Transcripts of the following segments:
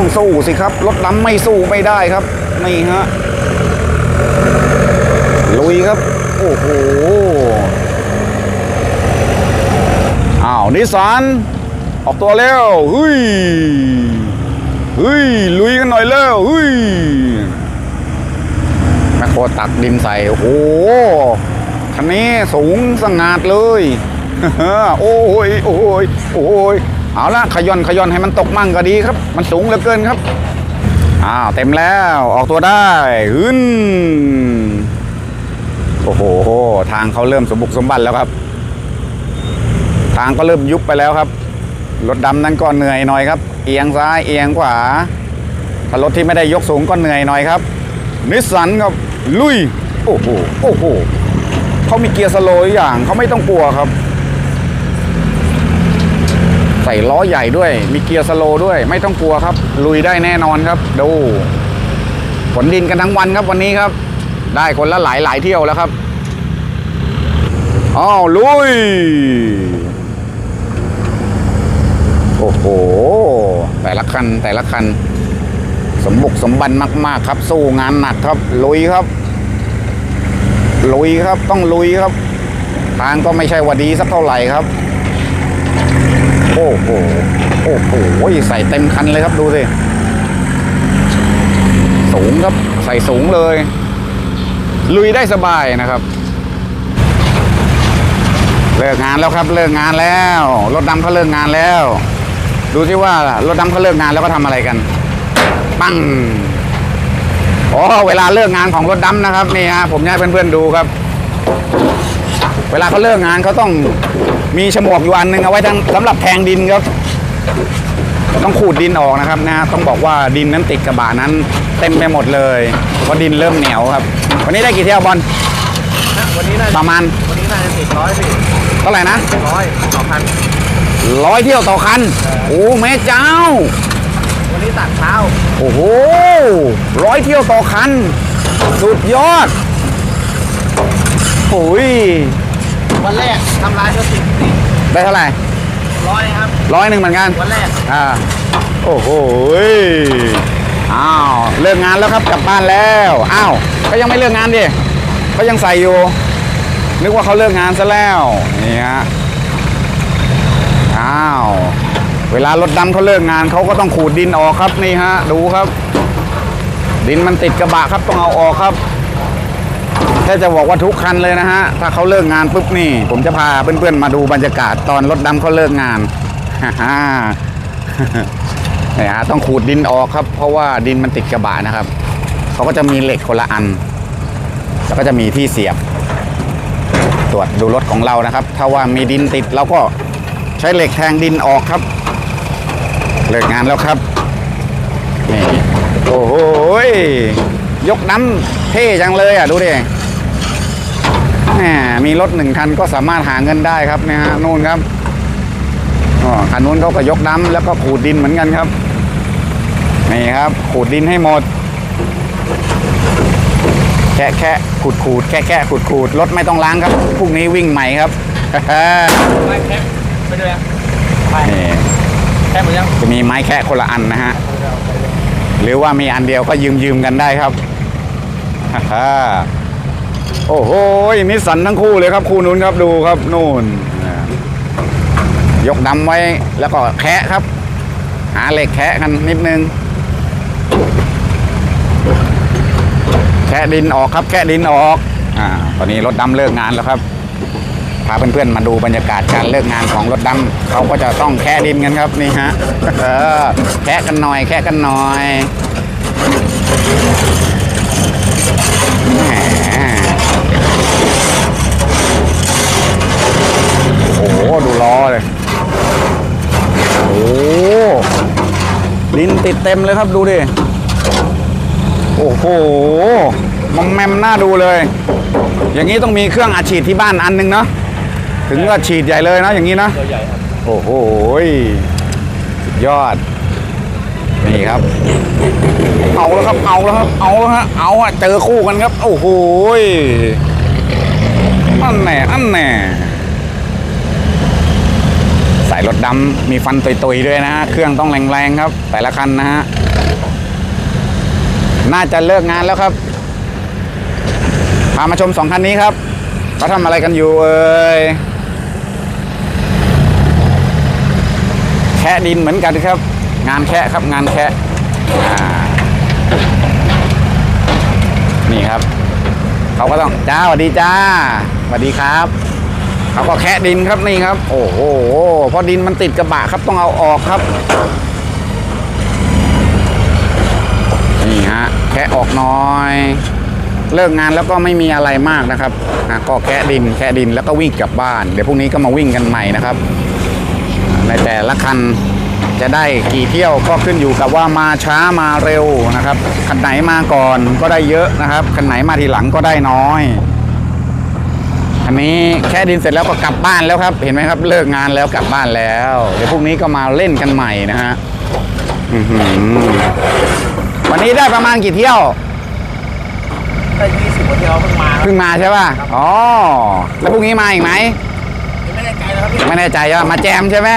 ต้องสู้สิครับ รถดำไม่สู้ไม่ได้ครับ นี่ฮะ ลุยครับ โอ้โห อ้าวนิสสันออกตัวแล้วเฮ้ยเฮ้ยลุยกันหน่อยแล้วเฮ้ยแมคโครตักดินใส่ โอ้โหคันนี้สูงสง่าดเลยโอ้ยโอ้ยโอ้ย เอาละขย่อนขย่อนให้มันตกมั่งก็ดีครับ มันสูงเหลือเกินครับอ้าวเต็มแล้วออกตัวได้หึนโอ้โห ทางเขาเริ่มสมบุกสมบันแล้วครับ ทางก็เริ่มยุบไปแล้วครับรถดำนั้นก็เหนื่อยหน่อยครับ เอียงซ้ายเอียงขวาถ้ารถที่ไม่ได้ยกสูงก็เหนื่อยหน่อยครับนิสสันครับลุย โอ้โหโอ้โหเขามีเกียร์สโลว์อย่างเขาไม่ต้องกลัวครับ ส่ล้อใหญ่ด้วย มีเกียร์สโลด้วย ไม่ต้องกลัวครับ ลุยได้แน่นอนครับดูขนดินกันทั้งวันครับวันนี้ครับ ได้คนละหลายหลายเที่ยวแล้วครับอ้าวลุย โอ้โห แต่ละคันแต่ละคัน สมบุกสมบันมาก ๆ ครับ สู้งานหนักครับ ลุยครับ ลุยครับต้องลุยครับ ทางก็ไม่ใช่ว่าดีสักเท่าไหร่ครับ โอ้โห โอ้โห ใส่เต็มคันเลยครับดูสิ สูงครับ ใส่สูงเลย ลุยได้สบายนะครับ เลิกงานแล้วครับ เลิกงานแล้ว รถดำเขาเลิกงานแล้ว ดูที่ว่ารถดำเขาเลิกงานแล้วก็ทำอะไรกัน ปั้งอ๋อเวลาเลิกงานของรถดำนะครับนี่ฮะผมอยากให้เพื่อนๆดูครับ เวลาเขาเลิกงานเขาต้อง มีฉมวกอยู่อันหนึงเอาไว้ทั้งสำหรับแทงดินครับ ต้องขูดดินออกนะครับนะต้องบอกว่าดินนั้นติดกระบะนั้น เต็มไปหมดเลยเพราะดินเริ่มเหนียวครับ วันนี้ได้กี่เที่ยวบอลวันนี้น่าประมาณวันนี้น่าจะติดร้อยพี่เท่าไหร่นะร้อยสองพันร้อยเที่ยวต่อคันโอ้แม่เจ้า วันนี้ตัดเช้าโอ้โหร้อยเที่ยวต่อคัน สุดยอดโอ้ย วันแรกทำลายสถิติได้เท่าไหร่ร้อยครับร้อยหนึ่งเหมือนกันวันแรกอ่าโอ้โหยอ้าวเลิกงานแล้วครับกลับบ้านแล้วอ้าวก็ยังไม่เลิกงานดิเขายังใส่อยู่ นึกว่าเขาเลิกงานซะแล้วนี่ฮะอ้าวเวลารถดำเขาเลิกงานเขาก็ต้องขูดดินออกครับนี่ฮะดูครับ ดินมันติดกระบะครับต้องเอาออกครับ แค่จะบอกว่าทุกคันเลยนะฮะ ถ้าเขาเลิกงานปุ๊บนี่ ผมจะพาเพื่อนๆมาดูบรรยากาศตอนรถดำเขาเลิกงานฮ่าฮ่าเนี่ยฮะต้องขูดดินออกครับ เพราะว่าดินมันติดกระบะนะครับเขาก็จะมีเหล็กคนละอัน แล้วก็จะมีที่เสียบ ตรวจดูรถของเรานะครับ ถ้าว่ามีดินติดเราก็ใช้เหล็กแทงดินออกครับ เลิกงานแล้วครับนี่โอ้โหยยกน้ำเท่จังเลยอะ ดูดิ แหมมีรถหนึ่งคันก็สามารถหาเงินได้ครับเนี่ยฮะนู่นครับอ๋อคันนู้นเขาก็ยกน้ำแล้วก็ขูดดินเหมือนกันครับนี่ครับขูดดินให้หมด แค่แค่ขูดขูดแค่แค่ขูดขูดรถไม่ต้องล้างครับพรุ่งนี้วิ่งใหม่ครับไปแคปไปด้วยอะไปนี่แคปหมดยังจะมีไม้แค่คนละอันนะฮะหรือว่ามีอันเดียวก็ยืมยืมๆกันได้ครับฮ่า โอ้โหนิสสันทั้งคู่เลยครับ คู่นู้นครับดูครับนู่น ยกดำไว้แล้วก็แคะครับ หาเหล็กแคะกันนิดนึง แคะดินออกครับ แคะดินออก อ่า ตอนนี้รถดำเลิกงานแล้วครับ พาเพื่อนๆมาดูบรรยากาศการเลิกงานของรถดำเขาก็จะต้องแค่ดินกันครับนี่ฮะเออแค่กันหน่อย แค่กันหน่อยแหมโอ้โห ดูล้อเลยโอ้ดินติดเต็มเลยครับดูดิ โอ้โหมอมแมมน่าดูเลย อย่างนี้ต้องมีเครื่องอัดฉีดที่บ้านอันหนึงเนาะถึงก็ฉีดใหญ่เลยนะอย่างนี้นะตัวใหญ่ครับโอ้โหยสุดยอด นี่ครับ เอาแล้วครับ เอาแล้วครับ เอาแล้วฮะ เอาอะเจอคู่กันครับ โอ้โหอันแน่อันแน่ สายรถดำมีฟันตุยๆด้วยนะฮะ เครื่องต้องแรงๆครับ แต่ละคันนะฮะ น่าจะเลิกงานแล้วครับ พามาชมสองคันนี้ครับเขาทำอะไรกันอยู่เอ่ยแคะดินเหมือนกันครับ งานแคะครับงานแคะนี่ครับ เขาก็ต้องจ้าสวัสดีจ้าสวัสดีครับ เขาก็แคะดินครับนี่ครับ โอ้โหพราะดินมันติดกระบะครับต้องเอาออกครับ นี่ฮะแคะออกน้อย เลิกงานแล้วก็ไม่มีอะไรมากนะครับอะก็แคะดินแคะดินแล้วก็วิ่งกลับบ้าน เดี๋ยวพรุ่งนี้ก็มาวิ่งกันใหม่นะครับ ในแต่ละคันจะได้กี่เที่ยวก็ขึ้นอยู่กับว่ามาช้ามาเร็วนะครับคันไหนมาก่อนก็ได้เยอะนะครับคันไหนมาทีหลังก็ได้น้อย อันนี้แค่ดินเสร็จแล้วก็กลับบ้านแล้วครับ เห็นไหมครับเลิกงานแล้วกลับบ้านแล้ว เดี๋ยวพรุ่งนี้ก็มาเล่นกันใหม่นะฮะอื้อหือวันนี้ได้ประมาณกี่เที่ยวได้ยี่สิบกว่าเที่ยวเพิ่งมาครับเพิ่งมาใช่ป่ะอ๋อแล้วพรุ่งนี้มาอีกไหมยังไม่แน่ใจนะครับพี่ไม่แน่ใจว่ามาแจมใช่ไหม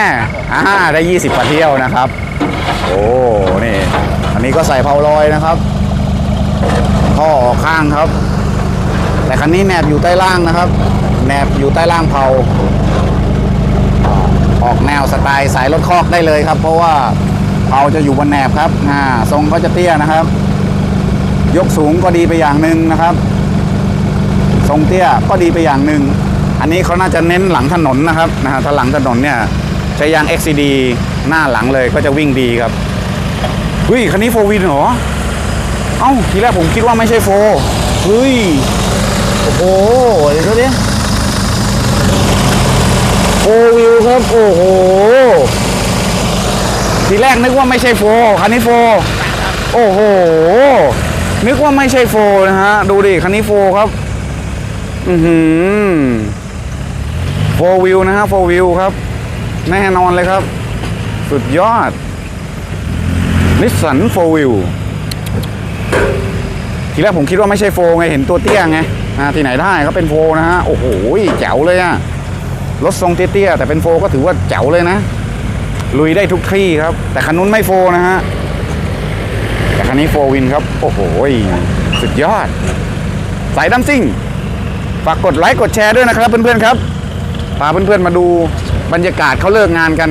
อ่าได้20กว่าเที่ยวนะครับ โอ้นี่อันนี้ก็ใส่เพาลอยนะครับท่อออกข้างครับ แต่คันนี้แหนบอยู่ใต้ล่างนะครับแหนบอยู่ใต้ล่างเพาออกแนวสไตล์สายรถคอกได้เลยครับ เพราะว่าเพาจะอยู่บนแหนบครับอ่าทรงก็จะเตี้ยนะครับ ยกสูงก็ดีไปอย่างหนึ่งนะครับ ทรงเตี้ยก็ดีไปอย่างหนึ่งอันนี้เขาน่าจะเน้นหลังถนนนะครับนะฮะถ้าหลังถนนเนี่ยใช้ยาง XCD หน้าหลังเลยก็จะวิ่งดีครับเฮ้ยคันนี้โฟวินเหรอเอ้าทีแรกผมคิดว่าไม่ใช่โฟเฮ้ย โอ้โหเดี๋ยวดูดิโฟวิวครับ โอ้โห ทีแรกนึกว่าไม่ใช่โฟคันนี้โฟ โอ้โห นึกว่าไม่ใช่โฟนะฮะ ดูดิ คันนี้โฟครับ อือหือโฟวิวนะฮะโฟวิวครับ แน่นอนเลยครับ สุดยอดนิสสันโฟวิวทีแรกผมคิดว่าไม่ใช่โฟไง เห็นตัวเตี้ยไง อ่าที่ไหนได้ก็เป็นโฟนะฮะโอ้โหแจ๋วเลยอะรถทรงเตี้ยๆแต่เป็นโฟก็ถือว่าแจ๋วเลยนะ ลุยได้ทุกที่ครับ แต่คันนู้นไม่โฟนะฮะแต่คันนี้โฟวินครับ โอ้โหสุดยอด สายดัมซิ่งฝากกดไลค์กดแชร์ด้วยนะครับเพื่อนๆครับพาเพื่อนๆมาดูบรรยากาศเขาเลิกงานกัน